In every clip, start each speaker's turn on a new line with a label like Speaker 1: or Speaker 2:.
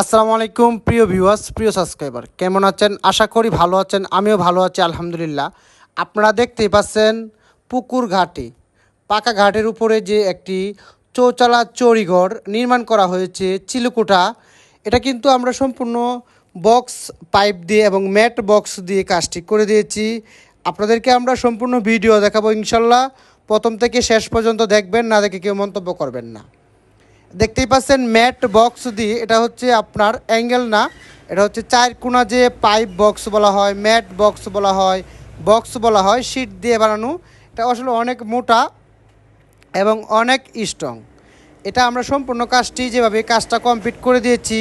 Speaker 1: আসসালামু আলাইকুম, প্রিয় ভিউয়ার্স প্রিয় সাবস্ক্রাইবার কেমন আছেন? আশা করি ভালো আছেন, আমিও ভালো আছি, আলহামদুলিল্লাহ। আপনারা দেখতেই পাচ্ছেন পুকুর ঘাটে। পাকা ঘাটের উপরে যে একটি চৌচালা চৌরিঘর নির্মাণ করা হয়েছে চিলুকুটা এটা কিন্তু আমরা সম্পূর্ণ বক্স পাইপ দিয়ে এবং ম্যাট বক্স দিয়ে কাজটি করে দিয়েছি। আপনাদেরকে আমরা সম্পূর্ণ ভিডিও দেখাবো ইনশাল্লাহ। প্রথম থেকে শেষ পর্যন্ত দেখবেন, না দেখে কেউ মন্তব্য করবেন না। দেখতেই পাচ্ছেন, ম্যাট বক্স দিয়ে এটা হচ্ছে আপনার অ্যাঙ্গেল না, এটা হচ্ছে চার কোনা যে পাইপ বক্স বলা হয়, ম্যাট বক্স বলা হয়, বক্স বলা হয়, শীট দিয়ে বানানো। এটা আসলে অনেক মোটা এবং অনেক স্ট্রং এটা আমরা সম্পূর্ণ কাজটি যেভাবে কাজটা কমপ্লিট করে দিয়েছি,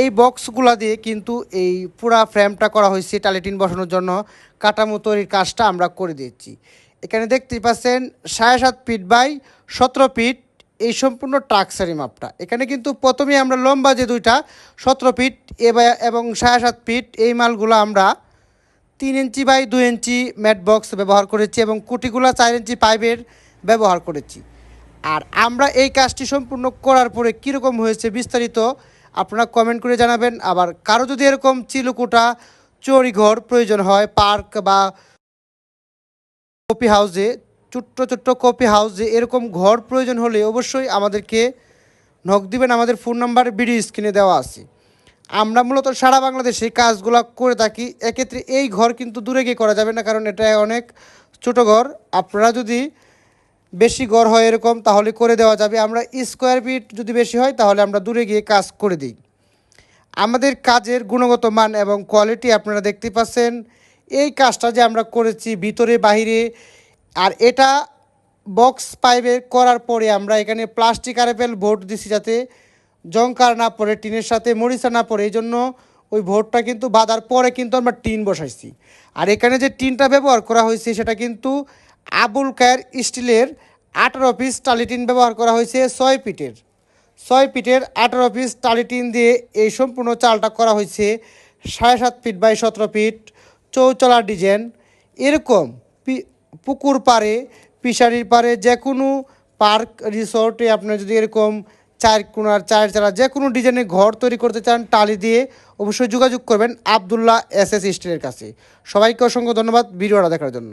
Speaker 1: এই বক্সগুলা দিয়ে কিন্তু এই পুরা ফ্রেমটা করা হয়েছে টালিটিন বসানোর জন্য, কাঠামো তৈরির কাজটা আমরা করে দিয়েছি। এখানে দেখতেই পাচ্ছেন, সাড়ে সাত ফিট বাই সতেরো ফিট এই সম্পূর্ণ ট্রাকসারি মাপটা। এখানে কিন্তু প্রথমে আমরা লম্বা যে দুইটা, সতেরো ফিট এবা- এবং সাড়ে সাত ফিট, এই মালগুলো আমরা তিন ইঞ্চি বাই দুই ইঞ্চি ম্যাট বক্স ব্যবহার করেছি এবং কুটিগুলা চার ইঞ্চি পাইপের ব্যবহার করেছি। আর আমরা এই কাজটি সম্পূর্ণ করার পরে কীরকম হয়েছে বিস্তারিত আপনারা কমেন্ট করে জানাবেন। আবার কারও যদি এরকম চিলুকুটা চড়িঘর প্রয়োজন হয়, পার্ক বা কপি হাউসে ছোট্ট ছোট্ট কপি হাউসে এরকম ঘর প্রয়োজন হলে অবশ্যই আমাদেরকে নক দিবেন। আমাদের ফোন নাম্বার ভিডিও স্ক্রিনে দেওয়া আছে। আমরা মূলত সারা বাংলাদেশে কাজগুলো করে থাকি। এক্ষেত্রে এই ঘর কিন্তু দূরে গিয়ে করা যাবে না, কারণ এটা অনেক ছোট ঘর। আপনারা যদি বেশি ঘর হয় এরকম, তাহলে করে দেওয়া যাবে। আমরা স্কোয়ার ফিট যদি বেশি হয়, তাহলে আমরা দূরে গিয়ে কাজ করে দিই। আমাদের কাজের গুণগত মান এবং কোয়ালিটি আপনারা দেখতে পাচ্ছেন। এই কাজটা যে আমরা করেছি ভিতরে, বাহিরে আর এটা বক্স পাইপে করার পরে আমরা এখানে প্লাস্টিক আরএফএল ভোট দিছি যাতে জংকার না পড়ে, টিনের সাথে মরিচা না পড়ে এই জন্য ওই ভোটটা কিন্তু বাঁধার পরে কিন্তু আমরা টিন বসাইছি। আর এখানে যে টিনটা ব্যবহার করা হয়েছে, সেটা কিন্তু আবুল কায়ের স্টিলের আঠারো পিস টালিটিন ব্যবহার করা হয়েছে ছয় পিটের ছয় ফিটের আঠারো পিস টালিটিন দিয়ে এই সম্পূর্ণ চালটা করা হয়েছে সাড়ে সাত ফিট বাই সতেরো ফিট, চৌচলা ডিজাইন। এরকম পুকুর পাড়ে ফিশারির পাড়ে যে কোনো পার্ক, রিসোর্টে আপনার যদি এরকম চার কোনার, চার চারা যে কোনো ডিজাইনের ঘর তৈরি করতে চান, টালি দিয়ে অবশ্যই যোগাযোগ করবেন আবদুল্লাহ এস এস স্টিলের কাছে। সবাইকে অসংখ্য ধন্যবাদ ভিডিওটা দেখার জন্য।